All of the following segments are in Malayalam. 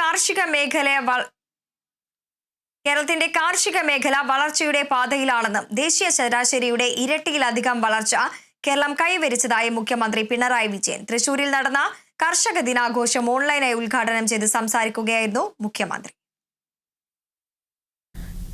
കാർഷിക മേഖലയെ കേരളത്തിന്റെ കാർഷിക മേഖല വളർച്ചയുടെ പാതയിലാണെന്നും ദേശീയ ശരാശരിയുടെ ഇരട്ടിയിലധികം വളർച്ച കേരളം കൈവരിച്ചതായി മുഖ്യമന്ത്രി പിണറായി വിജയൻ. തൃശൂരിൽ നടന്ന കർഷക ദിനാഘോഷം ഓൺലൈനായി ഉദ്ഘാടനം ചെയ്ത് സംസാരിക്കുകയായിരുന്നു മുഖ്യമന്ത്രി.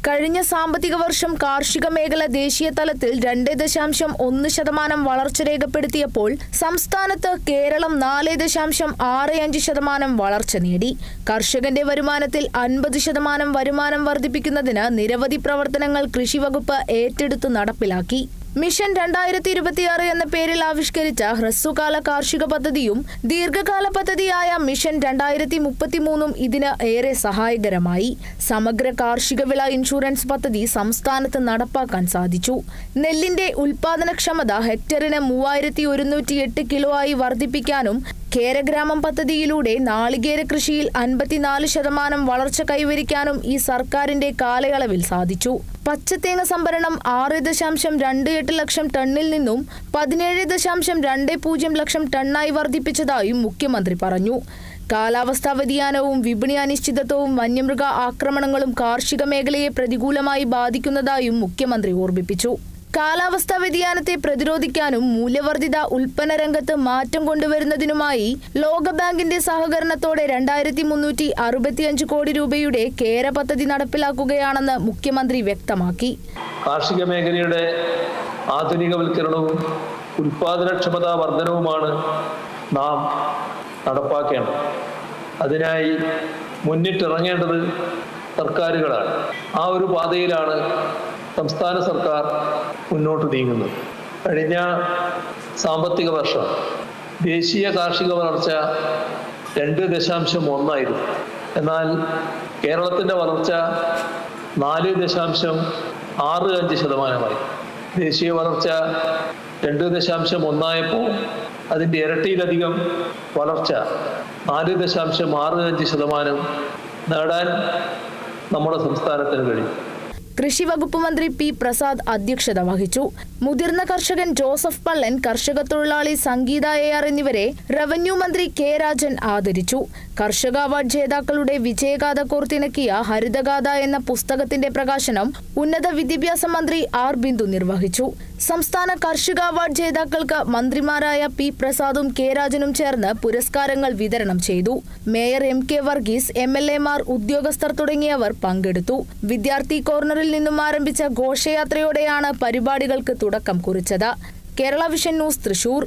കഴിഞ്ഞ സാമ്പത്തിക വർഷം കാർഷിക മേഖല ദേശീയ തലത്തിൽ രണ്ട് ദശാംശം ഒന്ന് ശതമാനം വളർച്ച രേഖപ്പെടുത്തിയപ്പോൾ സംസ്ഥാനത്ത് കേരളം നാല് ദശാംശം ആറ് അഞ്ച് ശതമാനം വളർച്ച നേടി. കർഷകന്റെ വരുമാനത്തിൽ അൻപത് ശതമാനം വരുമാനം വർദ്ധിപ്പിക്കുന്നതിന് നിരവധി പ്രവർത്തനങ്ങൾ കൃഷിവകുപ്പ് ഏറ്റെടുത്ത് നടപ്പിലാക്കി. മിഷൻ രണ്ടായിരത്തി ഇരുപത്തിയാറ് എന്ന പേരിൽ ആവിഷ്കരിച്ച ഹ്രസ്വകാല കാർഷിക പദ്ധതിയും ദീർഘകാല പദ്ധതിയായ മിഷൻ രണ്ടായിരത്തി മുപ്പത്തിമൂന്നും ഇതിന് ഏറെ സഹായകരമായി. സമഗ്ര കാർഷിക വിള ഇൻഷുറൻസ് പദ്ധതി സംസ്ഥാനത്ത് നടപ്പാക്കാൻ സാധിച്ചു. നെല്ലിന്റെ ഉൽപാദനക്ഷമത ഹെക്ടറിന് മൂവായിരത്തി ഒരുന്നൂറ്റി എട്ട് കിലോ ആയി വർദ്ധിപ്പിക്കാനും കേരഗ്രാമം പദ്ധതിയിലൂടെ നാളികേര കൃഷിയിൽ അൻപത്തിനാല് ശതമാനം വളർച്ച കൈവരിക്കാനും ഈ സർക്കാരിന്റെ കാലയളവിൽ സാധിച്ചു. പച്ചത്തേങ്ങ സംഭരണം ആറ് ദശാംശം രണ്ട് എട്ട് ലക്ഷം ടണ്ണിൽ നിന്നും പതിനേഴ് ദശാംശം രണ്ട് പൂജ്യം ലക്ഷം ടണ്ണായി വർദ്ധിപ്പിച്ചതായും മുഖ്യമന്ത്രി പറഞ്ഞു. കാലാവസ്ഥാ വ്യതിയാനവും വിപണി അനിശ്ചിതത്വവും വന്യമൃഗ ആക്രമണങ്ങളും കാർഷിക മേഖലയെ പ്രതികൂലമായി ബാധിക്കുന്നതായും മുഖ്യമന്ത്രി ഓർമ്മിപ്പിച്ചു. കാലാവസ്ഥാ വ്യതിയാനത്തെ പ്രതിരോധിക്കാനും മൂല്യവർദ്ധിത ഉൽപ്പന്ന രംഗത്ത് മാറ്റം കൊണ്ടുവരുന്നതിനുമായി ലോകബാങ്കിന്റെ സഹകരണത്തോടെ രണ്ടായിരത്തി മുന്നൂറ്റി അറുപത്തിയഞ്ച് കോടി രൂപയുടെ കേര പദ്ധതി നടപ്പിലാക്കുകയാണെന്ന് മുഖ്യമന്ത്രി വ്യക്തമാക്കി. കാർഷിക മേഖലയുടെ ആധുനികവൽക്കരണവും ഉൽപാദനക്ഷമതാ വർധനവുമാണ് നാം നടപ്പാക്കേണ്ടത്. അതിനായി മുന്നിട്ടിറങ്ങേണ്ടത് സർക്കാരുകളാണ്. ആ ഒരു പാതയിലാണ് സംസ്ഥാന സർക്കാർ മുന്നോട്ട് നീങ്ങുന്നു. കഴിഞ്ഞ സാമ്പത്തിക വർഷം ദേശീയ കാർഷിക വളർച്ച രണ്ട് ദശാംശം ഒന്നായിരുന്നു. എന്നാൽ കേരളത്തിന്റെ വളർച്ച നാല് ദശാംശം ആറ് അഞ്ച് ശതമാനമായി. ദേശീയ വളർച്ച രണ്ട് ദശാംശം ഒന്നായപ്പോൾ അതിന്റെ ഇരട്ടിയിലധികം വളർച്ച നാല് ദശാംശം ആറ് അഞ്ച് ശതമാനം നേടാൻ നമ്മുടെ സംസ്ഥാനത്തിന് കഴിയും കൃഷി വകുപ്പ് മന്ത്രി പി പ്രസാദ് അധ്യക്ഷത വഹിച്ചു മുതിർന്ന കർഷകൻ ജോസഫ് പള്ളൻ കർഷക തൊഴിലാളി സംഗീത എ ആർ എന്നിവരെ റവന്യൂ മന്ത്രി കെ രാജൻ ആദരിച്ചു. കർഷക അവാർഡ് ജേതാക്കളുടെ വിജയഗാഥ കോർത്തിണക്കിയ ഹരിതഗാഥ എന്ന പുസ്തകത്തിന്റെ പ്രകാശനം ഉന്നത വിദ്യാഭ്യാസ മന്ത്രി ആർ ബിന്ദു നിർവഹിച്ചു. സംസ്ഥാന കർഷക അവാർഡ് ജേതാക്കൾക്ക് മന്ത്രിമാരായ പി പ്രസാദും കെ രാജനും ചേർന്ന് പുരസ്കാരങ്ങൾ വിതരണം ചെയ്തു. Mayor M K Varghese M L A Mar ഉദ്യോഗസ്ഥർ തുടങ്ങിയവർ പങ്കെടുത്തു. വിദ്യാർത്ഥി കോർണറിൽ നിന്നും ആരംഭിച്ച ഘോഷയാത്രയോടെയാണ് പരിപാടികൾക്ക് തുടക്കം കുറിച്ചത്. Kerala vision news Thrissur.